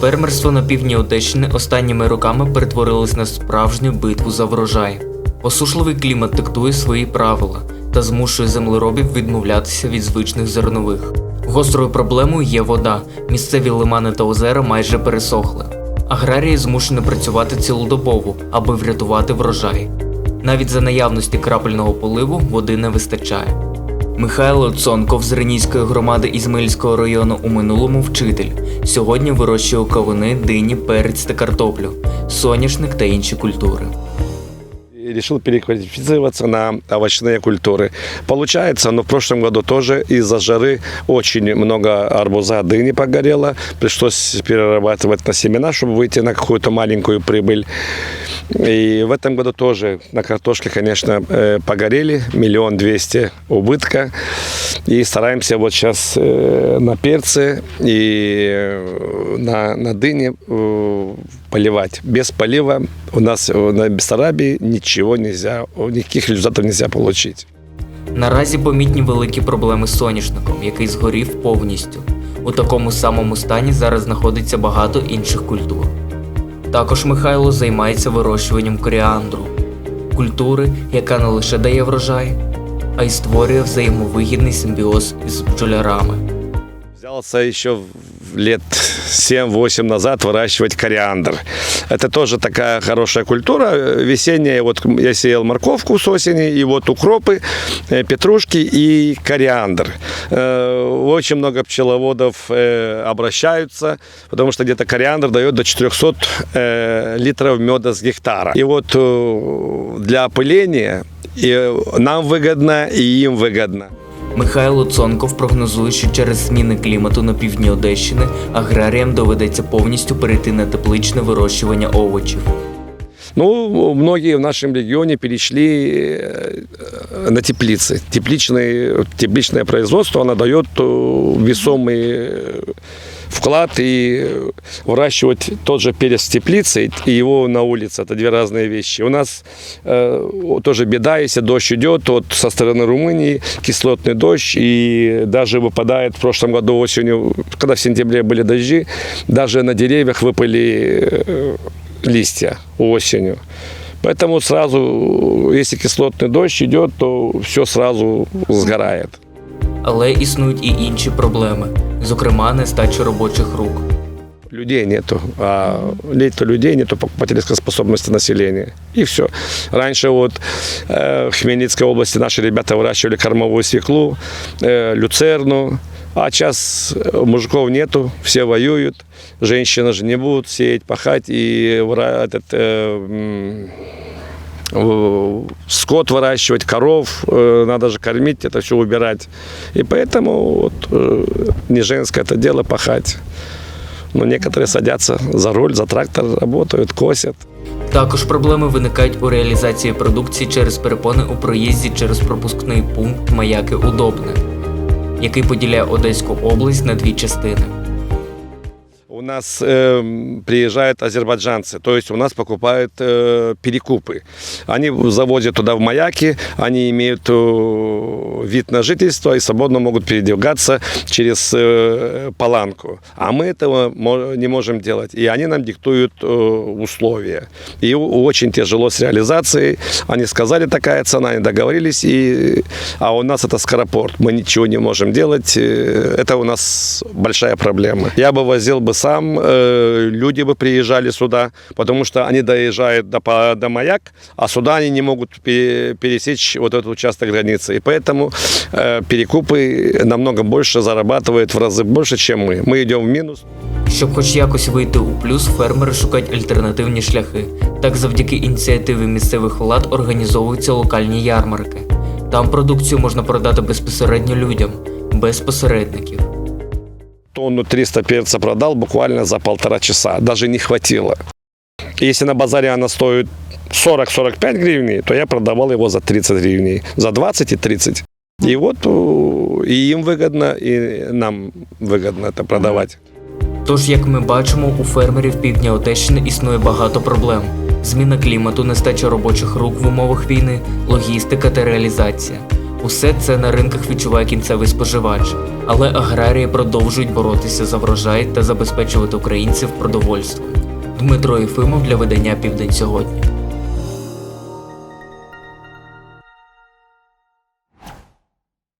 Фермерство на півдні Одещини останніми роками перетворилось на справжню битву за врожай. Посушливий клімат диктує свої правила та змушує землеробів відмовлятися від звичних зернових. Гострою проблемою є вода. Місцеві лимани та озера майже пересохли. Аграрії змушені працювати цілодобово, аби врятувати врожай. Навіть за наявності крапельного поливу води не вистачає. Михайло Цонков з Ренійської громади Ізмаїльського району у минулому вчитель. Сьогодні вирощую кавуни, дині, перець та картоплю, соняшник та інші культури. Решил переквалифицироваться на овощные культуры. Получается, но в прошлом году тоже из-за жары очень много арбуза, дыни погорело. Пришлось перерабатывать на семена, чтобы выйти на какую-то маленькую прибыль. И в этом году тоже на картошке, конечно, э, погорели. Миллион двести убытка. И стараемся вот сейчас э, на перцы и э, на, на дыне поливать. Без полива у нас на Бессарабии ничего нельзя, никаких результатов нельзя получить. Наразі помітні великі проблеми з соняшником, який згорів повністю. У такому самому стані зараз знаходиться багато інших культур. Також Михайло займається вирощуванням коріандру, культури, яка не лише дає врожай, а й створює взаємовигідний симбіоз із бджолярами. Взялся еще лет 7-8 назад выращивать кориандр. Это тоже такая хорошая культура. Весенняя, вот я сеял морковку с осени, и вот укропы, э, петрушки и кориандр. Э, Очень много пчеловодов э, обращаются, потому что где-то кориандр дает до 400 э, литров меда с гектара. И вот для опыления и нам выгодно, и им выгодно. Михайло Цонков прогнозує, що через зміни клімату на півдні Одещини аграріям доведеться повністю перейти на тепличне вирощування овочів. Ну, многие в нашем регионе перешли э, на теплицы. Тепличное, тепличное производство, оно дает э, весомый э, вклад и выращивать тот же перец в теплице и его на улице. Это две разные вещи. У нас э, тоже беда, если дождь идет, вот со стороны Румынии кислотный дождь, и даже выпадает в прошлом году осенью, когда в сентябре были дожди, даже на деревьях выпали э, листья осенью. Поэтому сразу, если кислотный дождь идет, то все сразу сгорает. Але існують і інші проблеми, зокрема нестача робочих рук. Людей нету, а нету людей, нету покупательской способности населения. И все. Раньше вот э, в Хмельницкой области наши ребята выращивали кормовую свеклу, э, люцерну, а сейчас э, мужиков нету, все воюют, женщины же не будут сеять, пахать, и выра- этот, э, м, в- скот выращивать, коров, э, надо же кормить, это все убирать. И поэтому вот, э, не женское это дело пахать. Но некоторые садятся за руль, за трактор, работают, косят. Також проблеми виникають у реалізації продукції через перепони у проїзді через пропускний пункт Маяки Удобне, який поділяє Одеську область на дві частини. У нас э, приезжают азербайджанцы, то есть у нас покупают э, перекупы. Они завозят туда в маяки, они имеют э, вид на жительство и свободно могут передвигаться через э, паланку. А мы этого не можем делать. И они нам диктуют э, условия. И очень тяжело с реализацией. Они сказали такая цена, они договорились, и, а у нас это скоропорт. Мы ничего не можем делать. Э, Это у нас большая проблема. Я бы возил бы сам, э, люди бы приезжали сюда, потому что они доезжают до, по- до маяк, а сюда они не могут пе- пересечь вот этот участок границы. И поэтому э, перекупы намного больше зарабатывают в разы больше, чем мы. Мы идем в минус. Щоб хоч якось вийти у плюс, фермери шукають альтернативні шляхи. Так, завдяки ініціативі місцевих влад організовуються локальні ярмарки. Там продукцію можна продати безпосередньо людям, без посередників. тонну 300 перца продал буквально за полтора часа. Даже не хватило. Если на базаре она стоит 40-45 гривней, то я продавал его за 30 гривней. За 20 и 30. И вот э, и им выгодно, и нам выгодно это продавать. Тож, як ми бачимо, у фермерів півдня Одещини існує багато проблем: зміна клімату, нестача робочих рук в умовах війни, логістика та реалізація. Усе це на ринках відчуває кінцевий споживач, але аграрії продовжують боротися за врожай та забезпечувати українців продовольством. Дмитро Єфимов для видання Південь сьогодні.